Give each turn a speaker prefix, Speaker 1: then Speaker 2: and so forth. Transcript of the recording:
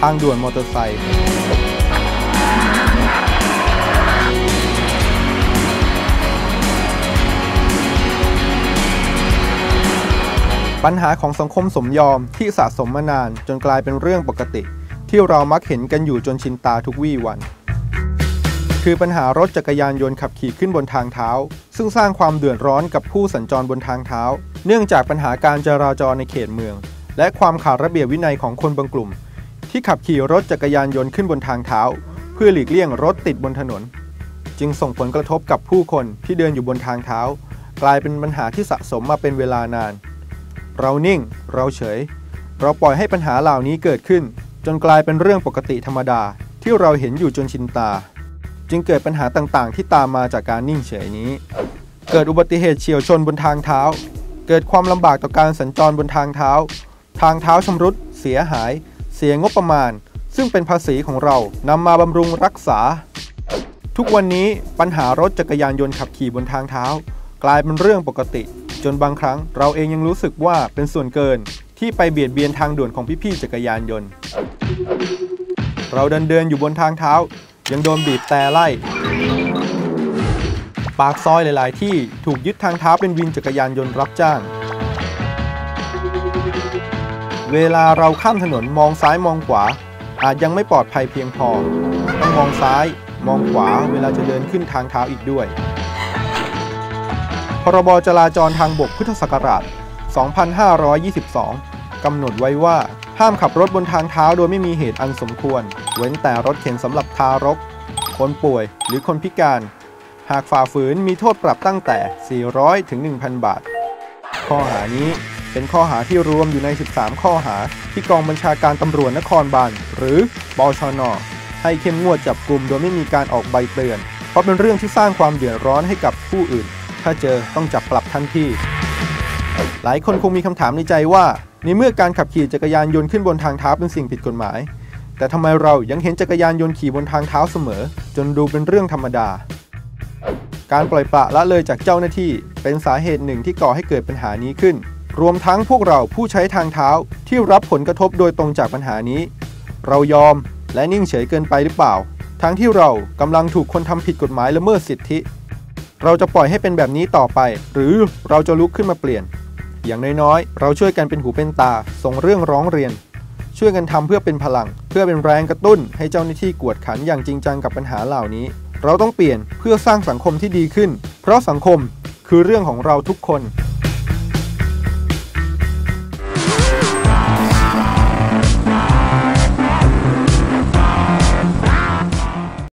Speaker 1: ทางด่วนมอเตอร์ไซค์ปัญหาของสังคมสมยอมที่สะสมมานานจนกลายเป็นเรื่องปกติ ที่เรามักเห็นกันอยู่จนชินตาทุกวี่วัน คือปัญหารถจักรยานยนต์ขับขี่ขึ้นบนทางเท้า ซึ่งสร้างความเดือดร้อนกับผู้สัญจรบนทางเท้า เนื่องจากปัญหาการจราจรในเขตเมือง และความขาดระเบียบวินัยของคนบางกลุ่ม ที่ขับขี่รถจักรยานยนต์ขึ้นบนทางเท้า เพื่อหลีกเลี่ยงรถติดบนถนน จึงส่งผลกระทบกับผู้คนที่เดินอยู่บนทางเท้า กลายเป็นปัญหาที่สะสมมาเป็นเวลานาน เรานิ่ง เราเฉย เราปล่อยให้ปัญหาเหล่านี้เกิดขึ้น จนกลายเป็นเรื่องปกติธรรมดาที่เราเห็นอยู่จนชินตา จึงเกิดปัญหาต่างๆ ที่ตามมาจากการนิ่งเฉยนี้ เกิดอุบัติเหตุเฉียวชนบนทางเท้า เกิดความลำบากต่อการสัญจรบนทางเท้า ทางเท้าชำรุดเสียหาย เสียงบประมาณ ซึ่งเป็นภาษีของเรานำมาบำรุงรักษา ทุกวันนี้ปัญหารถจักรยานยนต์ขับขี่บนทางเท้า กลายเป็นเรื่องปกติ จนบางครั้งเราเองยังรู้สึกว่าเป็นส่วนเกินที่ไปเบียดเบียนทางด่วนของพี่ๆจักรยานยนต์ เราเดินเดินอยู่บนทางเท้า ยังโดนบีบแต่ไล่ ปากซอยหลาย ๆ ที่ถูกยึดทางเท้าเป็นวินจักรยานยนต์รับจ้าง เวลาเราข้ามถนนมองซ้ายมองขวา อาจยังไม่ปลอดภัยเพียงพอ ต้องมองซ้ายมองขวาเวลาจะเดินขึ้นทางเท้าอีกด้วย พรบจราจรทางบกพุทธศักราช 2522 กำหนดไว้ว่าห้ามขับรถบนทางเท้าโดยไม่มีเหตุอันสมควร เว้นแต่รถเข็นสำหรับทารก คนป่วยหรือคนพิการ หากฝ่าฝืนมีโทษปรับตั้งแต่ 400 ถึง 1,000 บาท ข้อหานี้ เป็นข้อหาที่รวมอยู่ใน 13 ข้อหาที่กองบัญชาการตำรวจนครบาลหรือปชนให้เข้มงวดจับกลุ่มโดยไม่มีการออกใบเตือน เพราะเป็นเรื่องที่สร้างความเดือดร้อนให้กับผู้อื่น ถ้าเจอต้องจับปรับทันทีหลายคนคงมีคำถามในใจว่าในเมื่อการขับขี่จักรยานยนต์ขึ้นบนทางเท้าเป็นสิ่งผิดกฎหมาย แต่ทำไมเรายังเห็นจักรยานยนต์ขี่บนทางเท้าเสมอ จนดูเป็นเรื่องธรรมดา การปล่อยปละละเลยจากเจ้าหน้าที่ เป็นสาเหตุหนึ่งที่ก่อให้เกิดปัญหานี้ขึ้น รวมทั้งพวกเราผู้ใช้ทางเท้าที่รับผลกระทบโดยตรงจากปัญหานี้ เรายอมและนิ่งเฉยเกินไปหรือเปล่า ทั้งที่เรากำลังถูกคนทำผิดกฎหมายละเมิดสิทธิ เราจะปล่อยให้เป็นแบบนี้ต่อไป หรือเราจะลุกขึ้นมาเปลี่ยน อย่างน้อยๆ เราช่วยกันเป็นหูเป็นตา ส่งเรื่องร้องเรียน ช่วยกันทำเพื่อเป็นพลัง เพื่อเป็นแรงกระตุ้น ให้เจ้าหน้าที่กวดขันอย่างจริงจังกับปัญหาเหล่านี้ เราต้องเปลี่ยนเพื่อสร้างสังคมที่ดีขึ้น เพราะสังคมคือเรื่องของเราทุกคน